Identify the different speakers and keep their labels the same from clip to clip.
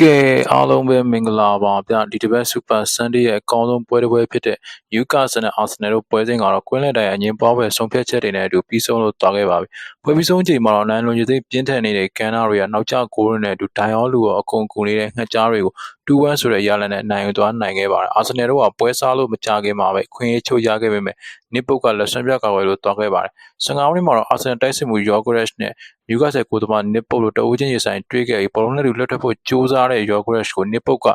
Speaker 1: ကဲအားလုံးပဲမင်္ဂလာပါဗျဒီတစ်ပတ် Super Sunday ရဲ့အကောင်းဆုံးပွဲတစ်ပွဲဖြစ်တဲ့ Newcastle နဲ့ Arsenal တို့ပွဲစဉ်ကတော့ကွင်းလည်တိုင်အငင်းပွားပွဲဆုံးဖြတ်ချက်တွေနဲ့အတူပြီးဆုံးလို့သွားခဲ့ပါပြီပွဲပြီးဆုံးချိန်မှာတော့နိုင်လွန်ရသိပြင်းထန်နေတဲ့ကန်နာတွေကနောက်ကျဂိုးတွေနဲ့အတူဒိုင်အောလူရောအကုန်ကူနေတဲ့ငှက်ကြားတွေကို2-1ဆိုတဲ့ရလဒ်နဲ့နိုင်ယူသွားနိုင်ခဲ့ပါတယ် Arsenal တို့ကပွဲစားလို့မကြခင်မှာပဲခွင့်ရချိုးရခဲ့ပေမဲ့နစ်ပုတ်ကလက်ဆွဲပြကာဝယ်လို့သွားခဲ့ပါတယ်15မိနစ်မှာတော့ Arsenal တိုက်စစ်မှု Yorkesh နဲ့ Newcastle ကိုယ်သမားနစ်ပုတ်လို့တအူးချင်းရေဆိုင်တွေးခဲ့ပြီးဘောလုံးနဲ့တူလွတ်ထွက်ဖို့ကြိုးစားတဲ့ Yorkesh ကိုနစ်ပုတ်က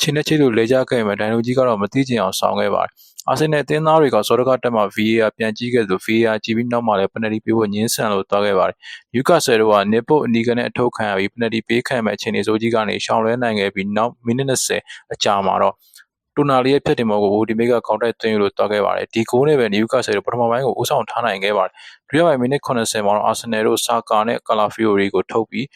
Speaker 1: ချင်းနဲ့ချစ်လို့လဲကြခဲ့မှဒိုင်လူကြီးကတော့မသိချင်အောင်ဆောင်ခဲ့ပါတယ် အာဆင်နယ်အသင်းသားတွေကစောဒကတက်မှ VAR ပြန်ကြည့်ခဲ့သလို VAR ကြည့်ပြီးနောက်မှလည်းပနတီပေးဖို့ညှင်းဆန်လို့သွားခဲ့ပါတယ်။ယူကာဆယ်တို့ကနစ်ပုတ်အနီကနေအထုတ်ခံရပြီးပနတီပေးခံမဲ့အခြေအနေစိုးကြီးကနေရှောင်လွဲနိုင်ခဲ့ပြီးနောက်မိနစ်20အကြာမှာတော့တူနာလီရဲ့ဖြတ်တင်မောကိုဝူဒီမေကကောက်တိုက်သွင်းလို့သွားခဲ့ပါတယ်ဒီဂိုးနဲ့ပဲနယူကာဆယ်တို့ပထမပိုင်းကိုဦးဆောင်ထားနိုင်ခဲ့ပါတယ်ဒုတိယပိုင်းမိနစ်80မှာတော့အာဆင်နယ်တို့ဆာကာနဲ့ကာလာဖီယိုရီကိုထုတ်ပြီး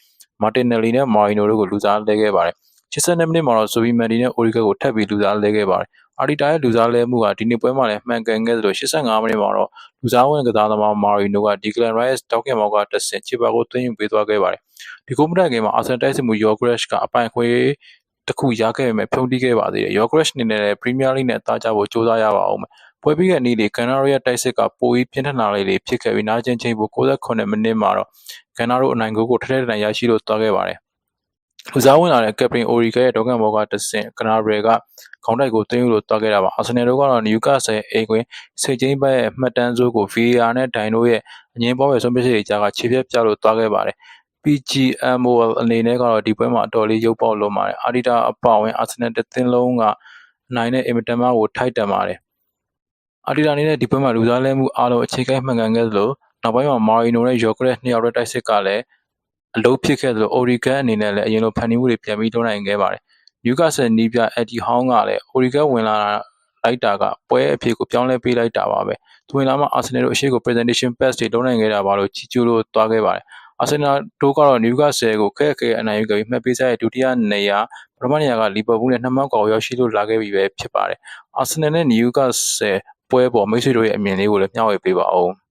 Speaker 1: မာတင်နယ်လီနဲ့မာရီနိုတို့ကိုလူစားလဲခဲ့ပါတယ်82မိနစ်မှာတော့ဆိုဗီမန်ဒီနဲ့အိုရီဂက်ကိုထပ်ပြီးလူစားလဲခဲ့ပါတယ် အာဒီတာရဲ့လူစားလဲမှုကဒီနေ့ပွဲမှာလည်းမှန်ကန်ခဲ့သလို85မိနစ်မှာတော့လူစားဝင်ကစားသမားမာရီနိုကဒီကလန်ရိုက်စ်တောက်ကင်မောက်ကတဆင်ချစ်ပါကိုသွင်းယူပေးသွားခဲ့ပါတယ်ဒီကုမ္ပဏီကမှာအာဆန်တိုက်စစ်မှုယောဂရက်ကအပိုင်ခွေတခုရခဲ့ပေမဲ့ဖြုံးတီးခဲ့ပါသေးတယ်ယောဂရက်အနေနဲ့လည်းပရီးမီးယားလိနဲ့တားကြဖို့ကြိုးစားရပါအောင်မယ်ပွဲပြီးတဲ့နေ့လေကန်နာရီယာတိုက်စစ်ကပိုပြီးပြင်းထန်လာလေလေဖြစ်ခဲ့ပြီးနားကျင်ချိန်ပို69မိနစ်မှာတော့ကန်နာရိုအနိုင်ကိုကိုထထထန်ရရှိလို့သွားခဲ့ပါတယ်လူစားဝင်လာတဲ့ကက်ပတင်အိုရီကရဲ့ဒေါကန်ဘောကတဆင့်ကနာဘရယ်က ခေါင်းတိုက်ကိုတင်းယူလို့တွားခဲ့တာပါအာဆင်နယ်တို့ကတော့နယူကာဆယ်အိမ်ကွင်းစိတ်ချင်းဘက်ရဲ့မှတ်တမ်းစိုးကို VAR နဲ့ဒိုင်တို့ရဲ့အငင်းပေါ်ပဲဆုံးဖြတ်ချက်တွေကြားကခြေပြက်ပြလို့တွားခဲ့ပါတယ် PGMOL အနေနဲ့ကတော့ဒီပွဲမှာအတော်လေးရုပ်ပေါက်လုံးပါတယ်အာဒီတာအပေါဝင်အာဆင်နယ်တစ်သင်းလုံးကနိုင်တဲ့အင်မတန်မှကိုထိုက်တန်ပါတယ်အာဒီတာအနေနဲ့ဒီပွဲမှာလူစားလဲမှုအားလုံးအခြေခံမှန်ကန်ခဲ့သလိုနောက်ပိုင်းမှာမာရီနိုနဲ့ယော်ကရက်နှစ်ယောက်ရဲ့တိုက်စစ်ကလည်းအလုပ်ဖြစ်ခဲ့သလို Oregon အနေနဲ့လည်းအရင်လိုဖန်တီးမှုတွေပြန်ပြီးလုပ်နိုင်ခဲ့ပါတယ်။ Newcastle နီးပြ Eddie Howe ကလည်း Oregon ဝင်လာလိုက်တာကပွဲအဖြစ်ကိုပြောင်းလဲပေးလိုက်တာပါပဲ။သူဝင်လာမှ Arsenal တို့အရှိကို presentation pass တွေလုပ်နိုင်ခဲ့တာပါလို့ချီးကျူးလို့သွားခဲ့ပါတယ်။ Arsenal တို့ကတော့ Newcastle ကိုခက်ခဲအနိုင်ယူခဲ့ပြီးမှတ်ပေးစားရဲ့ဒုတိယနေရာပထမနေရာကလီဗာပူးနဲ့နှစ်မှတ်ကွာရောက်ရှိလို့လာခဲ့ပြီပဲဖြစ်ပါတယ်။ Arsenal နဲ့ Newcastle ပွဲပေါ်မိတ်ဆွေတို့ရဲ့အမြင်လေးကိုလည်းမျှဝေပေးပါဦး။